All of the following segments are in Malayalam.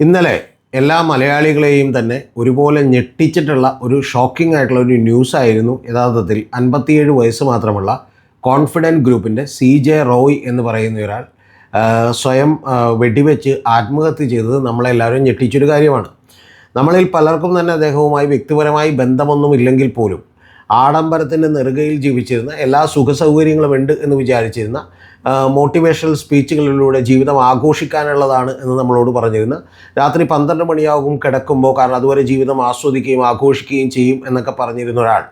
ഇന്നലെ എല്ലാ മലയാളികളെയും തന്നെ ഒരുപോലെ ഞെട്ടിച്ചിട്ടുള്ള ഒരു ഷോക്കിംഗ് ആയിട്ടുള്ള ഒരു ന്യൂസ് ആയിരുന്നു യഥാർത്ഥത്തിൽ അൻപത്തിയേഴ് വയസ്സ് മാത്രമുള്ള കോൺഫിഡന്റ് ഗ്രൂപ്പിന്റെ സി ജെ റോയ് എന്ന് പറയുന്ന ഒരാൾ സ്വയം വെടിവെച്ച് ആത്മഹത്യ ചെയ്തത് നമ്മളെല്ലാവരും ഞെട്ടിച്ചൊരു കാര്യമാണ്. നമ്മളിൽ പലർക്കും തന്നെ അദ്ദേഹവുമായി വ്യക്തിപരമായി ബന്ധമൊന്നും ഇല്ലെങ്കിൽ പോലും ആഡംബരത്തിന്റെ നെറുകയിൽ ജീവിച്ചിരുന്ന എല്ലാ സുഖ സൗകര്യങ്ങളും ഉണ്ട് എന്ന് വിചാരിച്ചിരുന്ന മോട്ടിവേഷണൽ സ്പീച്ചുകളിലൂടെ ജീവിതം ആഘോഷിക്കാനുള്ളതാണ് എന്ന് നമ്മളോട് പറഞ്ഞിരുന്ന. രാത്രി പന്ത്രണ്ട് മണിയാകും കിടക്കുമ്പോൾ കാരണം അതുവരെ ജീവിതം ആസ്വദിക്കുകയും ആഘോഷിക്കുകയും ചെയ്യും എന്നൊക്കെ പറഞ്ഞിരുന്ന ഒരാൾ.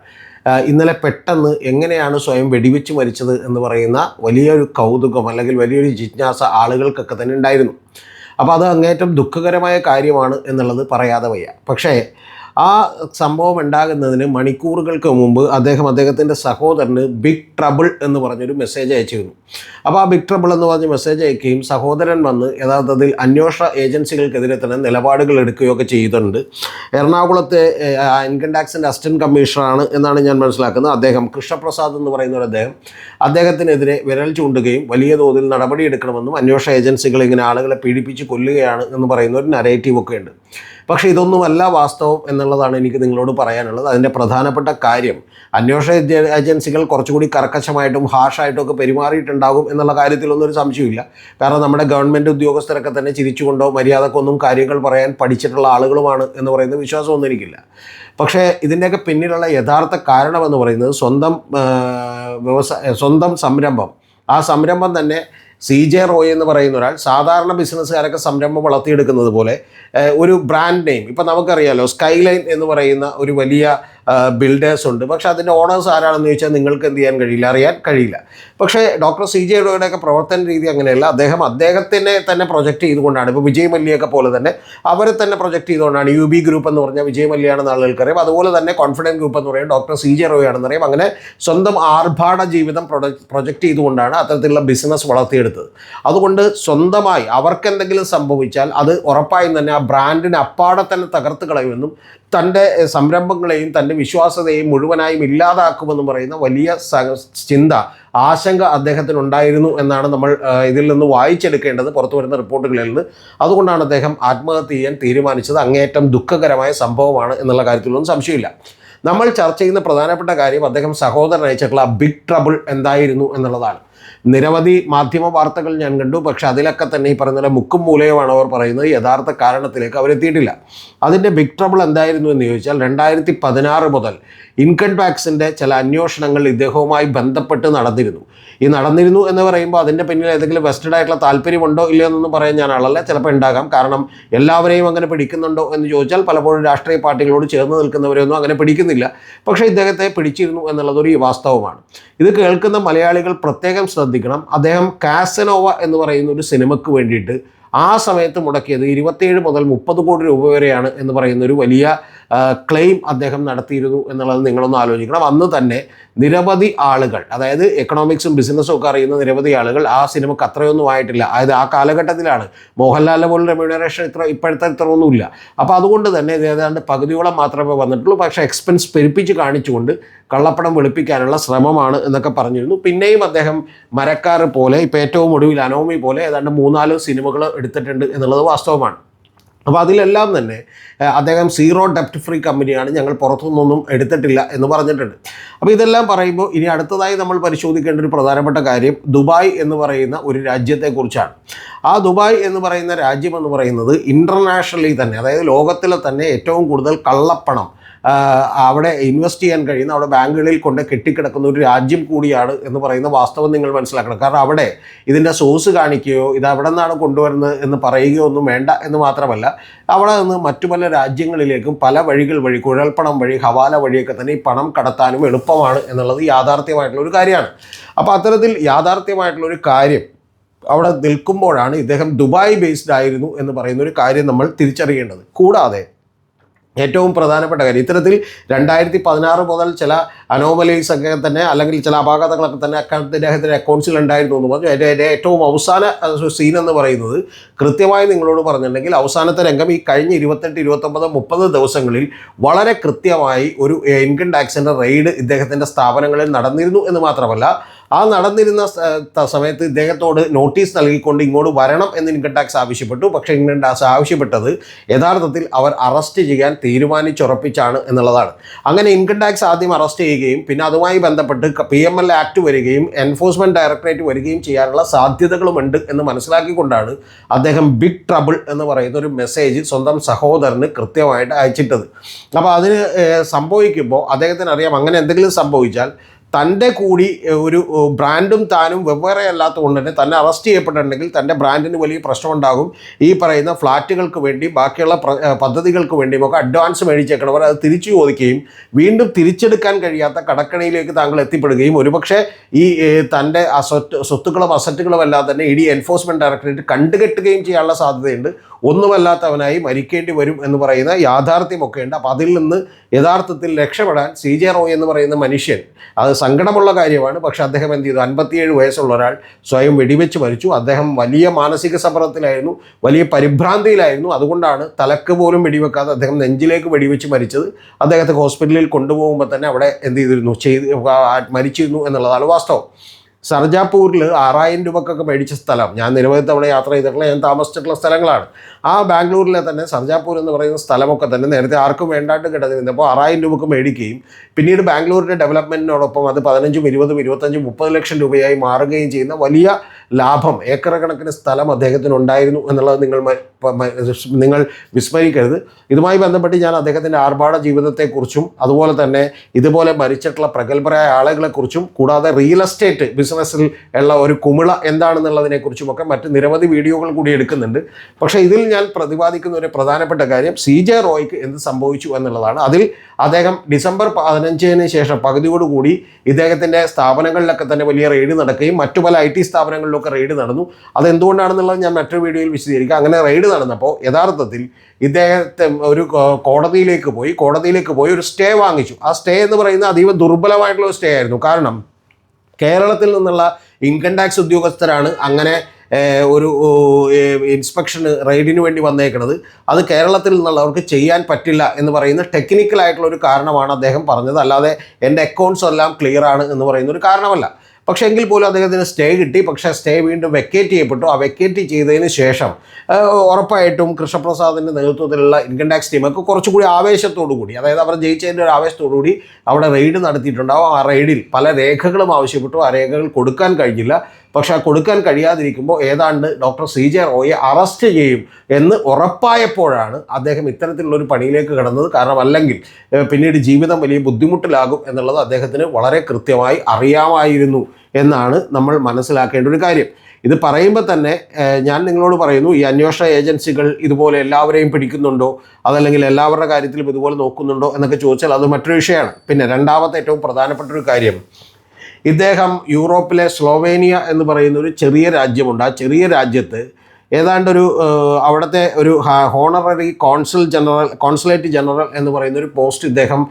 ഇന്നലെ പെട്ടെന്ന് എങ്ങനെയാണ് സ്വയം വെടിവെച്ച് മരിച്ചത് എന്ന് പറയുന്ന വലിയൊരു കൗതുകം അല്ലെങ്കിൽ വലിയൊരു ജിജ്ഞാസ ആളുകൾക്കൊക്കെ തന്നെ ഉണ്ടായിരുന്നു. അപ്പോൾ അത് അങ്ങേറ്റം ദുഃഖകരമായ കാര്യമാണ് എന്നുള്ളത് പറയാതെ വയ്യ. പക്ഷേ ആ സംഭവം ഉണ്ടാകുന്നതിന് മണിക്കൂറുകൾക്ക് മുമ്പ് അദ്ദേഹം അദ്ദേഹത്തിന്റെ സഹോദരന് ബിഗ് ട്രബിൾ എന്ന് പറഞ്ഞൊരു മെസ്സേജ് അയച്ചിരുന്നു. അപ്പോൾ ആ ബിഗ് ട്രബിൾ എന്ന് പറഞ്ഞ മെസ്സേജ് അയക്കുകയും സഹോദരൻ വന്ന് യഥാർത്ഥത്തിൽ അന്വേഷണ ഏജൻസികൾക്കെതിരെ തന്നെ നിലപാടുകൾ എടുക്കുകയൊക്കെ ചെയ്തിട്ടുണ്ട്. എറണാകുളത്തെ ഇൻകം ടാക്സിന്റെ അസിസ്റ്റന്റ് കമ്മീഷണറാണ് എന്നാണ് ഞാൻ മനസ്സിലാക്കുന്നത്. അദ്ദേഹം കൃഷ്ണപ്രസാദ് എന്ന് പറയുന്ന ഒരു അദ്ദേഹം അദ്ദേഹത്തിനെതിരെ വിരൽ ചൂണ്ടുകയും വലിയ തോതിൽ നടപടിയെടുക്കണമെന്നും അന്വേഷണ ഏജൻസികൾ ഇങ്ങനെ ആളുകളെ പീഡിപ്പിച്ച് കൊല്ലുകയാണ് എന്ന് പറയുന്ന ഒരു നരേറ്റീവ് ഒക്കെ ഉണ്ട്. പക്ഷേ ഇതൊന്നുമല്ല വാസ്തവം എന്നുള്ളതാണ് എനിക്ക് നിങ്ങളോട് പറയാനുള്ളത്. അതിന്റെ പ്രധാനപ്പെട്ട കാര്യം അന്വേഷണ ഏജ- ഏജൻസികൾ കുറച്ചുകൂടി കർക്കശമായിട്ടും ഹാഷായിട്ടും ഒക്കെ പെരുമാറിയിട്ടുണ്ടാകും എന്നുള്ള കാര്യത്തിലൊന്നും ഒരു സംശയമില്ല കാരണം നമ്മുടെ ഗവൺമെന്റ് ഉദ്യോഗസ്ഥരൊക്കെ തന്നെ ചിരിച്ചുകൊണ്ടോ മര്യാദക്കൊന്നും കാര്യങ്ങൾ പറയാൻ പഠിച്ചിട്ടുള്ള ആളുകളുമാണ് എന്ന് പറയുന്ന വിശ്വാസമൊന്നും എനിക്കില്ല. പക്ഷേ ഇതിന്റെയൊക്കെ പിന്നിലുള്ള യഥാർത്ഥ കാരണം എന്ന് പറയുന്നത് സ്വന്തം വ്യവസായ സ്വന്തം സംരംഭം. ആ സംരംഭം തന്നെ സി ജെ റോയ് എന്ന് പറയുന്ന ഒരാൾ സാധാരണ ബിസിനസ്സുകാരൊക്കെ സംരംഭം വളർത്തിയെടുക്കുന്നത് പോലെ ഒരു ബ്രാൻഡ് നെയിം ഇപ്പം നമുക്കറിയാലോ സ്കൈലൈൻ എന്ന് പറയുന്ന ഒരു വലിയ ബിൽഡേഴ്സ് ഉണ്ട്. പക്ഷേ അതിന്റെ ഓണേഴ്സ് ആരാണെന്ന് ചോദിച്ചാൽ നിങ്ങൾക്ക് എന്ത് ചെയ്യാൻ കഴിയില്ല അറിയാൻ കഴിയില്ല. പക്ഷേ ഡോക്ടർ സി ജെ റോയുടെയൊക്കെ പ്രവർത്തന രീതി അങ്ങനെയല്ല. അദ്ദേഹം അദ്ദേഹത്തിനെ തന്നെ പ്രൊജക്റ്റ് ചെയ്തുകൊണ്ടാണ്. ഇപ്പോൾ വിജയ് മല്യയൊക്കെ പോലെ തന്നെ അവരെ തന്നെ പ്രൊജക്റ്റ് ചെയ്തുകൊണ്ടാണ്. യു ബി ഗ്രൂപ്പ് എന്ന് പറഞ്ഞാൽ വിജയ് മല്യാണെന്ന് ആളുകൾക്കറിയാം അതുപോലെ തന്നെ കോൺഫിഡന്റ് ഗ്രൂപ്പ് എന്ന് പറയുന്നത് ഡോക്ടർ സി ജെ റോയാണെന്ന് അറിയാം അങ്ങനെ സ്വന്തം ആർഭാട ജീവിതം പ്രൊജക്റ്റ് ചെയ്തുകൊണ്ടാണ് അത്തരത്തിലുള്ള ബിസിനസ് വളർത്തിയെടുത്തത്. അതുകൊണ്ട് സ്വന്തമായി അവർക്ക് എന്തെങ്കിലും സംഭവിച്ചാൽ അത് ഉറപ്പായും തന്നെ ആ ബ്രാൻഡിനെ അപ്പാടെ തന്നെ തകർത്ത് കളയുമെന്നും തന്റെ സംരംഭങ്ങളെയും തന്റെ വിശ്വാസതയെയും മുഴുവനായും ഇല്ലാതാക്കുമെന്ന് പറയുന്ന വലിയ ചിന്ത ആശങ്ക അദ്ദേഹത്തിനുണ്ടായിരുന്നു എന്നാണ് നമ്മൾ ഇതിൽ നിന്ന് വായിച്ചെടുക്കേണ്ടത് പുറത്തു വരുന്ന റിപ്പോർട്ടുകളിൽ നിന്ന്. അതുകൊണ്ടാണ് അദ്ദേഹം ആത്മഹത്യ ചെയ്യാൻ തീരുമാനിച്ചത്. അങ്ങേയറ്റം ദുഃഖകരമായ സംഭവമാണ് എന്നുള്ള കാര്യത്തിലൊന്നും സംശയമില്ല. നമ്മൾ ചർച്ച ചെയ്യുന്ന പ്രധാനപ്പെട്ട കാര്യം അദ്ദേഹം സഹോദരൻ അയച്ചിട്ടുള്ള ബിഗ് ട്രബിൾ എന്തായിരുന്നു എന്നുള്ളതാണ്. നിരവധി മാധ്യമ വാർത്തകൾ ഞാൻ കണ്ടു. പക്ഷെ അതിലൊക്കെ തന്നെ ഈ പറയുന്ന മുക്കും മൂലയുമാണ് അവർ പറയുന്നത്. യഥാർത്ഥ കാരണത്തിലേക്ക് അവരെത്തിയിട്ടില്ല. അതിന്റെ ബിഗ് ട്രബിൾ എന്തായിരുന്നു എന്ന് ചോദിച്ചാൽ രണ്ടായിരത്തി പതിനാറ് മുതൽ ഇൻകം ടാക്സിന്റെ ചില അന്വേഷണങ്ങൾ ഇദ്ദേഹവുമായി ബന്ധപ്പെട്ട് നടന്നിരുന്നു. ഈ നടന്നിരുന്നു എന്ന് പറയുമ്പോൾ അതിന്റെ പിന്നിൽ ഏതെങ്കിലും വെസ്റ്റഡ് ആയിട്ടുള്ള താല്പര്യമുണ്ടോ ഇല്ലയോ എന്നൊന്നും പറയാൻ ഞാൻ ആളല്ല. ചിലപ്പോൾ ഉണ്ടാകാം. കാരണം എല്ലാവരെയും അങ്ങനെ പിടിക്കുന്നുണ്ടോ എന്ന് ചോദിച്ചാൽ പലപ്പോഴും രാഷ്ട്രീയ പാർട്ടികളോട് ചേർന്ന് നിൽക്കുന്നവരെയൊന്നും അങ്ങനെ പിടിക്കുന്നില്ല. പക്ഷേ ഇദ്ദേഹത്തെ പിടിച്ചിരുന്നു എന്നുള്ളതൊരു വാസ്തവമാണ് ഇത് കേൾക്കുന്ന മലയാളികൾ പ്രത്യേകം ശ്രദ്ധിക്കണം. അദ്ദേഹം കാസനോവ എന്ന് പറയുന്ന ഒരു സിനിമയ്ക്ക് വേണ്ടിയിട്ട് ആ സമയത്ത് മുടക്കിയത് ഇരുപത്തിയേഴ് മുതൽ മുപ്പത് കോടി രൂപ വരെയാണ് എന്ന് പറയുന്ന ഒരു വലിയ ക്ലെയിം അദ്ദേഹം നടത്തിയിരുന്നു എന്നുള്ളത് നിങ്ങളൊന്ന് ആലോചിക്കണം. അന്ന് തന്നെ നിരവധി ആളുകൾ അതായത് എക്കണോമിക്സും ബിസിനസ്സും ഒക്കെ അറിയുന്ന നിരവധി ആളുകൾ ആ സിനിമക്ക് അത്രയൊന്നും ആയിട്ടില്ല. അതായത് ആ കാലഘട്ടത്തിലാണ് മോഹൻലാലിനെ പോലും റെമ്യൂണറേഷൻ ഇത്ര ഇപ്പോഴത്തെ ഇത്ര ഒന്നുമില്ല അപ്പോൾ അതുകൊണ്ട് തന്നെ ഏതാണ്ട് പകുതിയോളം മാത്രമേ വന്നിട്ടുള്ളൂ. പക്ഷേ എക്സ്പെൻസ് പെരുപ്പിച്ച് കാണിച്ചുകൊണ്ട് കള്ളപ്പണം വെളുപ്പിക്കാനുള്ള ശ്രമമാണ് എന്നൊക്കെ പറഞ്ഞിരുന്നു. പിന്നെയും അദ്ദേഹം മരക്കാർ പോലെ ഇപ്പോൾ ഏറ്റവും ഒടുവിൽ അനോമി പോലെ ഏതാണ്ട് മൂന്നാൽ സിനിമകൾ എടുത്തിട്ടുണ്ട് എന്നുള്ളത് വാസ്തവമാണ്. അപ്പോൾ അതിലെല്ലാം തന്നെ അദ്ദേഹം സീറോ ഡെപ്റ്റ് ഫ്രീ കമ്പനിയാണ് ഞങ്ങൾ പുറത്തുനിന്നൊന്നും എടുത്തിട്ടില്ല എന്ന് പറഞ്ഞിട്ടുണ്ട്. അപ്പോൾ ഇതെല്ലാം പറയുമ്പോൾ ഇനി അടുത്തതായി നമ്മൾ പരിശോധിക്കേണ്ട ഒരു പ്രധാനപ്പെട്ട കാര്യം ദുബായ് എന്ന് പറയുന്ന ഒരു രാജ്യത്തെക്കുറിച്ചാണ്. ആ ദുബായ് എന്ന് പറയുന്ന രാജ്യം എന്ന് പറയുന്നത് ഇന്റർനാഷണലി തന്നെ അതായത് ലോകത്തിലെ തന്നെ ഏറ്റവും കൂടുതൽ കള്ളപ്പണം അവിടെ ഇൻവെസ്റ്റ് ചെയ്യാൻ കഴിയുന്ന അവിടെ ബാങ്കുകളിൽ കൊണ്ട് കെട്ടിക്കിടക്കുന്ന ഒരു രാജ്യം കൂടിയാണ് എന്ന് പറയുന്ന വാസ്തവം നിങ്ങൾ മനസ്സിലാക്കണം. കാരണം അവിടെ ഇതിന്റെ സോഴ്സ് കാണിക്കുകയോ ഇത് അവിടെ നിന്നാണ് കൊണ്ടുവരുന്നത് എന്ന് പറയുകയോ ഒന്നും വേണ്ട എന്ന് മാത്രമല്ല അവിടെ നിന്ന് മറ്റു പല രാജ്യങ്ങളിലേക്കും പല വഴികൾ വഴി കുഴൽപ്പണം വഴി ഹവാല വഴിയൊക്കെ തന്നെ ഈ പണം കടത്താനും എളുപ്പമാണ് എന്നുള്ളത് യാഥാർത്ഥ്യമായിട്ടുള്ള ഒരു കാര്യമാണ്. അപ്പോൾ അത്തരത്തിൽ യാഥാർത്ഥ്യമായിട്ടുള്ള ഒരു കാര്യം അവിടെ നിൽക്കുമ്പോഴാണ് ഇദ്ദേഹം ദുബായ് ബേസ്ഡ് ആയിരുന്നു എന്ന് പറയുന്ന ഒരു കാര്യം നമ്മൾ തിരിച്ചറിയേണ്ടത്. കൂടാതെ ഏറ്റവും പ്രധാനപ്പെട്ട കാര്യം. ഇത്തരത്തിൽ രണ്ടായിരത്തി പതിനാറ് മുതൽ ചില അനോമലീസ് ഒക്കെ തന്നെ അല്ലെങ്കിൽ ചില അപാകതകളൊക്കെ തന്നെ അദ്ദേഹത്തിന്റെ അക്കൗണ്ട്സിൽ ഉണ്ടായിരുന്നു എന്ന് പറഞ്ഞു അതിന്റെ ഏറ്റവും അവസാന സീൻ എന്ന് പറയുന്നത് കൃത്യമായി നിങ്ങളോട് പറഞ്ഞിട്ടുണ്ടെങ്കിൽ അവസാനത്തെ രംഗം ഈ കഴിഞ്ഞ ഇരുപത്തെട്ട് ഇരുപത്തൊമ്പത് മുപ്പത് ദിവസങ്ങളിൽ വളരെ കൃത്യമായി ഒരു ഇൻകം ടാക്സിന്റെ റെയ്ഡ് ഇദ്ദേഹത്തിന്റെ സ്ഥാപനങ്ങളിൽ നടന്നിരുന്നു എന്ന് മാത്രമല്ല ആ നടന്നിരുന്ന സമയത്ത് ഇദ്ദേഹത്തോട് നോട്ടീസ് നൽകിക്കൊണ്ട് ഇങ്ങോട്ട് വരണം എന്ന് ഇൻകം ടാക്സ് ആവശ്യപ്പെട്ടു. പക്ഷേ ഇൻകം ടാക്സ് ആവശ്യപ്പെട്ടത് യഥാർത്ഥത്തിൽ അവർ അറസ്റ്റ് ചെയ്യാൻ തീരുമാനിച്ചുറപ്പിച്ചാണ് എന്നുള്ളതാണ്. അങ്ങനെ ഇൻകം ടാക്സ് ആദ്യം അറസ്റ്റ് ചെയ്യുകയും പിന്നെ അതുമായി ബന്ധപ്പെട്ട് പി എം എൽ ആക്ട് വരികയും എൻഫോഴ്സ്മെന്റ് ഡയറക്ടറേറ്റ് വരികയും ചെയ്യാനുള്ള സാധ്യതകളുമുണ്ട് എന്ന് മനസ്സിലാക്കിക്കൊണ്ടാണ് അദ്ദേഹം ബിഗ് ട്രബിൾ എന്ന് പറയുന്ന ഒരു മെസ്സേജ് സ്വന്തം സഹോദരന് കൃത്യമായിട്ട് അയച്ചിട്ടത്. അപ്പോൾ അതിന് സംഭവിക്കുമ്പോൾ അദ്ദേഹത്തിന് അറിയാം അങ്ങനെ എന്തെങ്കിലും സംഭവിച്ചാൽ തന്റെ കൂടി ഒരു ബ്രാൻഡും താനും വെവ്വേറെ അല്ലാത്തതുകൊണ്ട് തന്നെ തന്നെ അറസ്റ്റ് ചെയ്യപ്പെട്ടിട്ടുണ്ടെങ്കിൽ തന്റെ ബ്രാൻഡിന് വലിയ പ്രശ്നമുണ്ടാകും. ഈ പറയുന്ന ഫ്ലാറ്റുകൾക്ക് വേണ്ടി ബാക്കിയുള്ള പദ്ധതികൾക്ക് വേണ്ടിയും ഒക്കെ അഡ്വാൻസ് മേടിച്ചേക്കണവർ അത് തിരിച്ചു ചോദിക്കുകയും വീണ്ടും തിരിച്ചെടുക്കാൻ കഴിയാത്ത കടക്കണിയിലേക്ക് താങ്കൾ എത്തിപ്പെടുകയും ഒരുപക്ഷെ ഈ തന്റെ അസറ്റ് സ്വത്തുക്കളും അസറ്റുകളും അല്ലാതെ തന്നെ ഇ ഡി എൻഫോഴ്സ്മെന്റ് ഡയറക്ടറേറ്റ് കണ്ടുകെട്ടുകയും ചെയ്യാനുള്ള സാധ്യതയുണ്ട്. ഒന്നുമല്ലാത്തവനായി മരിക്കേണ്ടി വരും എന്ന് പറയുന്ന യാഥാർത്ഥ്യമൊക്കെ ഉണ്ട്. അതിൽ നിന്ന് യഥാർത്ഥത്തിൽ രക്ഷപ്പെടാൻ സി ജെ റോയ് എന്ന് പറയുന്ന മനുഷ്യൻ അത് സങ്കടമുള്ള കാര്യമാണ്. പക്ഷെ അദ്ദേഹം എന്ത് ചെയ്തു? അൻപത്തിയേഴ് വയസ്സുള്ള ഒരാൾ സ്വയം വെടിവെച്ച് മരിച്ചു. അദ്ദേഹം വലിയ മാനസിക സമ്മർദ്ദത്തിലായിരുന്നു വലിയ പരിഭ്രാന്തിയിലായിരുന്നു. അതുകൊണ്ടാണ് തലക്ക് പോലും വെടിവെക്കാതെ അദ്ദേഹം നെഞ്ചിലേക്ക് വെടിവെച്ച് മരിച്ചത്. അദ്ദേഹത്തെ ഹോസ്പിറ്റലിൽ കൊണ്ടുപോകുമ്പോൾ തന്നെ അവിടെ എന്ത് ചെയ്തിരുന്നു? ചെയ്ത് മരിച്ചിരുന്നു എന്നുള്ളതാണ് വാസ്തവം. സർജാപൂരിൽ ആറായിരം രൂപക്കൊക്കെ മേടിച്ച സ്ഥലം. ഞാൻ നിരവധി തവണ യാത്ര ചെയ്തിട്ടുള്ള ഞാൻ താമസിച്ചിട്ടുള്ള സ്ഥലങ്ങളാണ്. ആ ബാംഗ്ലൂരിലെ തന്നെ സർജാപൂർ എന്ന് പറയുന്ന സ്ഥലമൊക്കെ തന്നെ നേരത്തെ ആർക്കും വേണ്ടാണ്ട് കിടന്നിരുന്നപ്പോൾ ആറായിരം രൂപക്ക് മേടിക്കുകയും പിന്നീട് ബാംഗ്ലൂരിന്റെ ഡെവലപ്മെന്റിനോടൊപ്പം അത് പതിനഞ്ചും ഇരുപതും ഇരുപത്തഞ്ചും മുപ്പത് ലക്ഷം രൂപയായി മാറുകയും ചെയ്യുന്ന വലിയ ലാഭം ഏക്കർ കണക്കിന് സ്ഥലം അദ്ദേഹത്തിന് ഉണ്ടായിരുന്നു എന്നുള്ളത് നിങ്ങൾ നിങ്ങൾ വിസ്മരിക്കരുത്. ഇതുമായി ബന്ധപ്പെട്ട് ഞാൻ അദ്ദേഹത്തിന്റെ ആർഭാട ജീവിതത്തെക്കുറിച്ചും അതുപോലെ തന്നെ ഇതുപോലെ മരിച്ചിട്ടുള്ള പ്രഗത്ഭരായ ആളുകളെക്കുറിച്ചും കൂടാതെ റിയൽ എസ്റ്റേറ്റ് ബിസിനസ്സിൽ ഉള്ള ഒരു കുമിള എന്താണെന്നുള്ളതിനെ കുറിച്ചുമൊക്കെ മറ്റ് നിരവധി വീഡിയോകൾ കൂടി എടുക്കുന്നുണ്ട്. പക്ഷേ ഇതിൽ ഞാൻ പ്രതിപാദിക്കുന്ന ഒരു പ്രധാനപ്പെട്ട കാര്യം സി ജെ റോയ്ക്ക് എന്ത് സംഭവിച്ചു എന്നുള്ളതാണ്. അതിൽ അദ്ദേഹം ഡിസംബർ പതിനഞ്ചിന് ശേഷം പകുതിയോടുകൂടി ഇദ്ദേഹത്തിന്റെ സ്ഥാപനങ്ങളിലൊക്കെ തന്നെ വലിയ റെയ്ഡ് നടക്കുകയും മറ്റു പല ഐ ടി സ്ഥാപനങ്ങളിലൊക്കെ റെയ്ഡ് നടന്നു. അതെന്തുകൊണ്ടാണെന്നുള്ളത് ഞാൻ മറ്റൊരു വീഡിയോയിൽ വിശദീകരിക്കാം. അങ്ങനെ റെയ്ഡ് നടന്നപ്പോൾ യഥാർത്ഥത്തിൽ ഇദ്ദേഹത്തെ ഒരു കോടതിയിലേക്ക് പോയി. കോടതിയിലേക്ക് പോയി ഒരു സ്റ്റേ വാങ്ങിച്ചു. ആ സ്റ്റേ എന്ന് പറയുന്നത് അതീവ ദുർബലമായിട്ടുള്ള സ്റ്റേ ആയിരുന്നു. കാരണം കേരളത്തിൽ നിന്നുള്ള ഇൻകം ടാക്സ് ഉദ്യോഗസ്ഥരാണ് അങ്ങനെ ഒരു ഇൻസ്പെക്ഷന് റെയ്ഡിന് വേണ്ടി വന്നേക്കുന്നത് അത് കേരളത്തിൽ നിന്നുള്ളവർക്ക് ചെയ്യാൻ പറ്റില്ല എന്ന് പറയുന്ന ടെക്നിക്കൽ ആയിട്ടുള്ള ഒരു കാരണമാണ് അദ്ദേഹം പറഞ്ഞത്. അല്ലാതെ എന്റെ അക്കൗണ്ട്സ് എല്ലാം ക്ലിയർ ആണ് എന്ന് പറയുന്ന ഒരു കാരണമല്ല. പക്ഷേ എങ്കിൽ പോലും അദ്ദേഹത്തിന് സ്റ്റേ കിട്ടി. പക്ഷേ സ്റ്റേ വീണ്ടും വെക്കേറ്റ് ചെയ്യപ്പെട്ടു. ആ വെക്കേറ്റ് ചെയ്തതിന് ശേഷം ഉറപ്പായിട്ടും കൃഷ്ണപ്രസാദിന്റെ നേതൃത്വത്തിലുള്ള ഇൻകം ടാക്സ് ടീമൊക്കെ കുറച്ചുകൂടി ആവേശത്തോടു കൂടി അതായത് അവർ ജയിച്ചതിന്റെ ഒരു ആവേശത്തോടു കൂടി അവിടെ റെയ്ഡ് നടത്തിയിട്ടുണ്ടാവും ആ റെയ്ഡിൽ പല രേഖകളും ആവശ്യപ്പെട്ടു. ആ രേഖകൾ കൊടുക്കാൻ കഴിഞ്ഞില്ല. പക്ഷെ കൊടുക്കാൻ കഴിയാതിരിക്കുമ്പോൾ ഏതാണ്ട് ഡോക്ടർ സി ജെ റോയെ അറസ്റ്റ് ചെയ്യും എന്ന് ഉറപ്പായപ്പോഴാണ് അദ്ദേഹം ഇത്തരത്തിലുള്ള ഒരു പണിയിലേക്ക് കടന്നത്. കാരണം അല്ലെങ്കിൽ പിന്നീട് ജീവിതം വലിയ ബുദ്ധിമുട്ടിലാകും എന്നുള്ളത് അദ്ദേഹത്തിന് വളരെ കൃത്യമായി അറിയാമായിരുന്നു എന്നാണ് നമ്മൾ മനസ്സിലാക്കേണ്ട ഒരു കാര്യം. ഇത് പറയുമ്പോൾ തന്നെ ഞാൻ നിങ്ങളോട് പറയുന്നു ഈ അന്വേഷണ ഏജൻസികൾ ഇതുപോലെ എല്ലാവരെയും പിടിക്കുന്നുണ്ടോ? അതല്ലെങ്കിൽ എല്ലാവരുടെ കാര്യത്തിലും ഇതുപോലെ നോക്കുന്നുണ്ടോ? എന്നൊക്കെ ചോദിച്ചാൽ അത് മറ്റൊരു വിഷയമാണ്. പിന്നെ രണ്ടാമത്തെ ഏറ്റവും പ്രധാനപ്പെട്ട ഒരു കാര്യം ഇദ്ദേഹം യൂറോപ്പിലെ സ്ലോവേനിയ എന്ന് പറയുന്ന ഒരു ചെറിയ രാജ്യമുണ്ട്. ആ ചെറിയ രാജ്യത്ത് ഏതാണ്ടൊരു അവിടുത്തെ ഒരു honorary consul general consulate general എന്ന് പറയുന്ന ഒരു പോസ്റ്റ് ഇദ്ദേഹം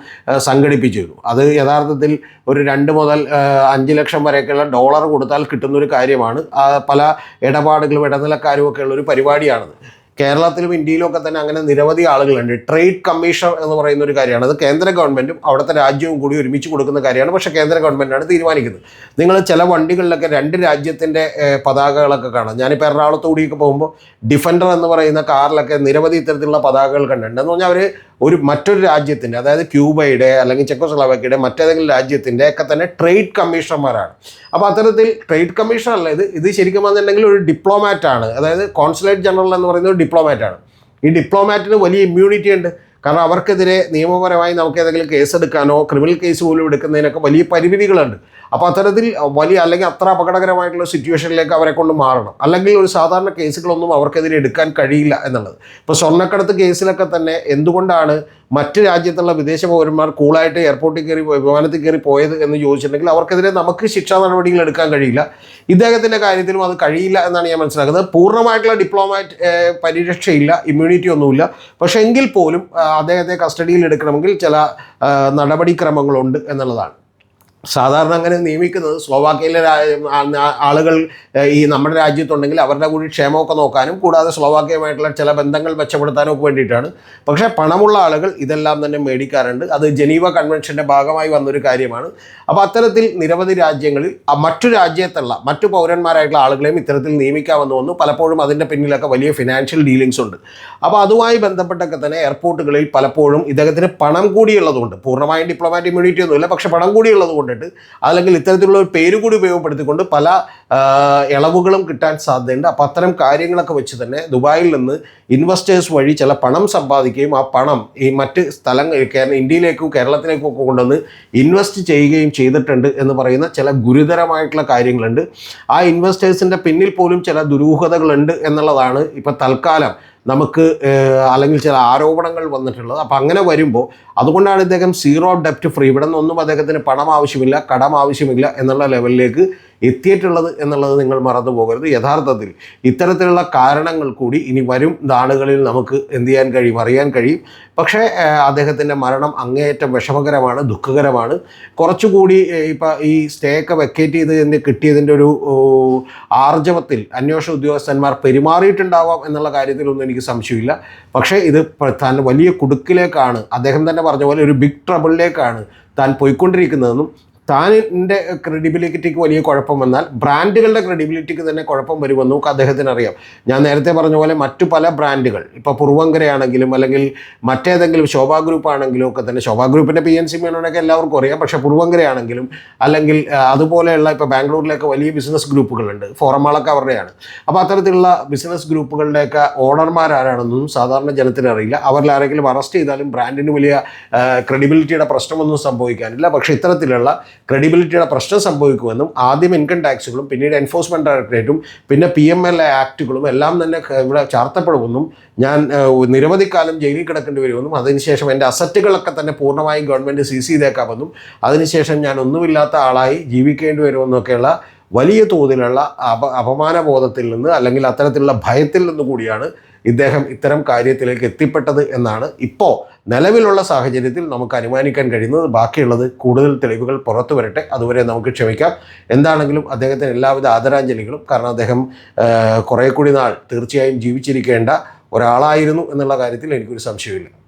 സംഘടിപ്പിച്ചിരുന്നു. അത് യഥാർത്ഥത്തിൽ ഒരു രണ്ട് മുതൽ അഞ്ച് ലക്ഷം വരെയൊക്കെയുള്ള ഡോളർ കൊടുത്താൽ കിട്ടുന്ന ഒരു കാര്യമാണ്. പല ഇടപാടുകളും ഇടനിലക്കാരും ഒക്കെ ഉള്ള ഒരു പരിപാടിയാണത്. കേരളത്തിലും ഇന്ത്യയിലും ഒക്കെ തന്നെ അങ്ങനെ നിരവധി ആളുകളുണ്ട്. ട്രേഡ് കമ്മീഷൻ എന്ന് പറയുന്ന ഒരു കാര്യമാണ്. അത് കേന്ദ്ര ഗവൺമെന്റും അവിടുത്തെ രാജ്യവും കൂടി ഒരുമിച്ച് കൊടുക്കുന്ന കാര്യമാണ്. പക്ഷേ കേന്ദ്ര ഗവൺമെന്റാണ് തീരുമാനിക്കുന്നത്. നിങ്ങൾ ചില വണ്ടികളിലൊക്കെ രണ്ട് രാജ്യത്തിന്റെ പതാകകളൊക്കെ കാണാം. ഞാനിപ്പോൾ എറണാകുളത്ത് കൂടിയൊക്കെ പോകുമ്പോൾ ഡിഫൻഡർ എന്ന് പറയുന്ന കാറിലൊക്കെ നിരവധി ഇത്തരത്തിലുള്ള പതാകകൾ കണ്ടിട്ടുണ്ട്. എന്ന് പറഞ്ഞാൽ അവർ ഒരു മറ്റൊരു രാജ്യത്തിന്റെ അതായത് ക്യൂബയുടെ അല്ലെങ്കിൽ ചെക്കോസ്ലോവാക്കിയുടെ മറ്റേതെങ്കിലും രാജ്യത്തിന്റെ ഒക്കെ തന്നെ ട്രേഡ് കമ്മീഷണർമാരാണ്. അപ്പോൾ അത്തരത്തിൽ ട്രേഡ് കമ്മീഷണർ അല്ല ഇത് ഇത് ശരിക്കും വന്നിട്ടുണ്ടെങ്കിൽ ഒരു ഡിപ്ലോമാറ്റ് ആണ്. അതായത് കോൺസുലേറ്റ് ജനറൽ എന്ന് പറയുന്ന ഒരു ഡിപ്ലോമാറ്റ് ആണ്. ഈ ഡിപ്ലോമാറ്റിന് വലിയ ഇമ്മ്യൂണിറ്റി ഉണ്ട്. കാരണം അവർക്കെതിരെ നിയമപരമായി നമുക്ക് ഏതെങ്കിലും കേസ് എടുക്കാനോ ക്രിമിനൽ കേസ് പോലും എടുക്കുന്നതിനൊക്കെ വലിയ പരിമിതികളുണ്ട്. അപ്പോൾ അത്തരത്തിൽ വലിയ അല്ലെങ്കിൽ അത്ര അപകടകരമായിട്ടുള്ള സിറ്റുവേഷനിലേക്ക് അവരെ കൊണ്ട് മാറണം. അല്ലെങ്കിൽ ഒരു സാധാരണ കേസുകളൊന്നും അവർക്കെതിരെ എടുക്കാൻ കഴിയില്ല എന്നുള്ളത്. ഇപ്പോൾ സ്വർണക്കടത്ത് കേസിലൊക്കെ തന്നെ എന്തുകൊണ്ടാണ് മറ്റ് രാജ്യത്തുള്ള വിദേശ പൗരന്മാർ കൂളായിട്ട് എയർപോർട്ടിൽ കയറി വിമാനത്തിൽ കയറി പോയത് എന്ന് ചോദിച്ചിട്ടുണ്ടെങ്കിൽ അവർക്കെതിരെ നമുക്ക് ശിക്ഷാ നടപടികൾ എടുക്കാൻ കഴിയില്ല. ഇദ്ദേഹത്തിന്റെ കാര്യത്തിലും അത് കഴിയില്ല എന്നാണ് ഞാൻ മനസ്സിലാക്കുന്നത്. പൂർണമായിട്ടുള്ള ഡിപ്ലോമാറ്റ് പരിരക്ഷയില്ല ഇമ്മ്യൂണിറ്റി ഒന്നുമില്ല. പക്ഷേ എങ്കിൽ പോലും അദ്ദേഹത്തെ കസ്റ്റഡിയിൽ എടുക്കണമെങ്കിൽ ചില നടപടിക്രമങ്ങളുണ്ട് എന്നുള്ളതാണ്. സാധാരണ അങ്ങനെ നിയമിക്കുന്നത് സ്ലോവാക്യയിലെ ആളുകൾ ഈ നമ്മുടെ രാജ്യത്തുണ്ടെങ്കിൽ അവരുടെ കൂടി ക്ഷേമമൊക്കെ നോക്കാനും കൂടാതെ സ്ലോവാക്യമായിട്ടുള്ള ചില ബന്ധങ്ങൾ മെച്ചപ്പെടുത്താനും ഒക്കെ വേണ്ടിയിട്ടാണ്. പക്ഷേ പണമുള്ള ആളുകൾ ഇതെല്ലാം തന്നെ മേടിക്കാറുണ്ട്. അത് ജനീവ കൺവെൻഷന്റെ ഭാഗമായി വന്നൊരു കാര്യമാണ്. അപ്പോൾ അത്തരത്തിൽ നിരവധി രാജ്യങ്ങളിൽ മറ്റു രാജ്യത്തുള്ള മറ്റു പൗരന്മാരായിട്ടുള്ള ആളുകളെയും ഇത്തരത്തിൽ നിയമിക്കാമെന്ന് വന്നു പലപ്പോഴും അതിന്റെ പിന്നിലൊക്കെ വലിയ ഫിനാൻഷ്യൽ ഡീലിങ്സ് ഉണ്ട്. അപ്പോൾ അതുമായി ബന്ധപ്പെട്ടൊക്കെ തന്നെ എയർപോർട്ടുകളിൽ പലപ്പോഴും ഇദ്ദേഹത്തിന് പണം കൂടിയുള്ളതുകൊണ്ട് പൂർണമായും ഡിപ്ലോമാറ്റിക് ഇമ്മ്യൂണിറ്റി ഒന്നുമില്ല പക്ഷേ പണം കൂടിയുള്ളത് കൊണ്ടിട്ട് അല്ലെങ്കിൽ ഇത്തരത്തിലുള്ള ഒരു പേര് കൂടി ഉപയോഗപ്പെടുത്തിക്കൊണ്ട് പല ഇളവുകളും കിട്ടാൻ സാധ്യതയുണ്ട്. അപ്പോൾ അത്തരം കാര്യങ്ങളൊക്കെ വെച്ച് തന്നെ ദുബായിൽ നിന്ന് ഇൻവെസ്റ്റേഴ്സ് വഴി ചില പണം സമ്പാദിക്കുകയും ആ പണം ഈ മറ്റ് സ്ഥലങ്ങൾ ഇന്ത്യയിലേക്കും കേരളത്തിലേക്കും ഒക്കെ കൊണ്ടുവന്ന് ഇൻവെസ്റ്റ് ചെയ്യുകയും ചെയ്തിട്ടുണ്ട് എന്ന് പറയുന്ന ചില ഗുരുതരമായിട്ടുള്ള കാര്യങ്ങളുണ്ട്. ആ ഇൻവെസ്റ്റേഴ്സിന്റെ പിന്നിൽ പോലും ചില ദുരൂഹതകളുണ്ട് എന്നുള്ളതാണ് ഇപ്പോൾ തൽക്കാലം നമുക്ക് അല്ലെങ്കിൽ ചില ആരോപണങ്ങൾ വന്നിട്ടുള്ളത്. അപ്പം അങ്ങനെ വരുമ്പോൾ അതുകൊണ്ടാണ് ഇദ്ദേഹം സീറോ ഡെപ്റ്റ് ഫ്രീ ഇവിടെ നിന്നൊന്നും അദ്ദേഹത്തിന് പണം ആവശ്യമില്ല കടം ആവശ്യമില്ല എന്നുള്ള ലെവലിലേക്ക് എത്തിയിട്ടുള്ളത് എന്നുള്ളത് നിങ്ങൾ മറന്നു പോകരുത്. യഥാർത്ഥത്തിൽ ഇത്തരത്തിലുള്ള കാരണങ്ങൾ കൂടി ഇനി വരും നാളുകളിൽ നമുക്ക് എന്ത് ചെയ്യാൻ കഴിയും അറിയാൻ കഴിയും. പക്ഷേ അദ്ദേഹത്തിന്റെ മരണം അങ്ങേയറ്റം വിഷമകരമാണ് ദുഃഖകരമാണ്. കുറച്ചുകൂടി ഇപ്പം ഈ സ്റ്റേ ഒക്കെ വെക്കേറ്റ് ചെയ്ത് കിട്ടിയതിന്റെ ഒരു ആർജവത്തിൽ അന്വേഷണ ഉദ്യോഗസ്ഥന്മാർ പെരുമാറിയിട്ടുണ്ടാവാം എന്നുള്ള കാര്യത്തിലൊന്നും എനിക്ക് സംശയമില്ല. പക്ഷേ ഇത് താൻ വലിയ കുടുക്കിലേക്കാണ് അദ്ദേഹം തന്നെ പറഞ്ഞ പോലെ ഒരു ബിഗ് ട്രബിളിലേക്കാണ് താൻ പോയിക്കൊണ്ടിരിക്കുന്നതെന്നും താനിന്റെ ക്രെഡിബിലിറ്റിക്ക് വലിയ കുഴപ്പം വന്നാൽ ബ്രാൻഡുകളുടെ ക്രെഡിബിലിറ്റിക്ക് തന്നെ കുഴപ്പം വരുമെന്ന് നമുക്ക് അദ്ദേഹത്തിന് അറിയാം ഞാൻ നേരത്തെ പറഞ്ഞ പോലെ മറ്റു പല ബ്രാൻഡുകൾ ഇപ്പോൾ പുറവങ്കരയാണെങ്കിലും അല്ലെങ്കിൽ മറ്റേതെങ്കിലും ശോഭാ ഗ്രൂപ്പ് ആണെങ്കിലും ഒക്കെ തന്നെ ശോഭാ ഗ്രൂപ്പിന്റെ പി എൻ സി മേനോനൊക്കെ എല്ലാവർക്കും അറിയാം. പക്ഷേ പുറവങ്കരയാണെങ്കിലും അല്ലെങ്കിൽ അതുപോലെയുള്ള ഇപ്പോൾ ബാംഗ്ലൂരിലൊക്കെ വലിയ ബിസിനസ് ഗ്രൂപ്പുകളുണ്ട് ഫോറമാളൊക്കെ അവരുടെയാണ്. അപ്പോൾ അത്തരത്തിലുള്ള ബിസിനസ് ഗ്രൂപ്പുകളുടെയൊക്കെ ഓണർമാരാരാണെന്നും സാധാരണ ജനത്തിന് അറിയില്ല. അവരിൽ ആരെങ്കിലും അറസ്റ്റ് ചെയ്താലും ബ്രാൻഡിന് വലിയ ക്രെഡിബിലിറ്റിയുടെ പ്രശ്നമൊന്നും സംഭവിക്കാനില്ല. പക്ഷേ ഇത്തരത്തിലുള്ള ക്രെഡിബിലിറ്റിയുടെ പ്രശ്നം സംഭവിക്കുമെന്നും ആദ്യം ഇൻകം ടാക്സുകളും പിന്നീട് എൻഫോഴ്സ്മെന്റ് ഡയറക്ടറേറ്റും പിന്നെ പി എം എൽ എ ആക്റ്റുകളും എല്ലാം തന്നെ ഇവിടെ ചാർത്തപ്പെടുമെന്നും ഞാൻ നിരവധി കാലം ജയിലിൽ കിടക്കേണ്ടി വരുമെന്നും അതിനുശേഷം എന്റെ അസറ്റുകളൊക്കെ തന്നെ പൂർണമായും ഗവൺമെന്റ് സീസ് ചെയ്തേക്കാമെന്നും അതിനുശേഷം ഞാൻ ഒന്നുമില്ലാത്ത ആളായി ജീവിക്കേണ്ടി വരുമെന്നൊക്കെയുള്ള വലിയ തോതിലുള്ള അപ അപമാനബോധത്തിൽ നിന്ന് അല്ലെങ്കിൽ അത്തരത്തിലുള്ള ഭയത്തിൽ നിന്ന് കൂടിയാണ് ഇദ്ദേഹം ഇത്തരം കാര്യത്തിലേക്ക് എത്തിപ്പെട്ടത് എന്നാണ് ഇപ്പോൾ നിലവിലുള്ള സാഹചര്യത്തിൽ നമുക്ക് അനുമാനിക്കാൻ കഴിയുന്നത്. ബാക്കിയുള്ളത് കൂടുതൽ തെളിവുകൾ പുറത്തു വരട്ടെ. അതുവരെ നമുക്ക് ക്ഷമിക്കാം. എന്താണെങ്കിലും അദ്ദേഹത്തിന് എല്ലാവിധ ആദരാഞ്ജലികളും. കാരണം അദ്ദേഹം കുറേ കൂടി നാൾ തീർച്ചയായും ജീവിച്ചിരിക്കേണ്ട ഒരാളായിരുന്നു എന്നുള്ള കാര്യത്തിൽ എനിക്കൊരു സംശയമില്ല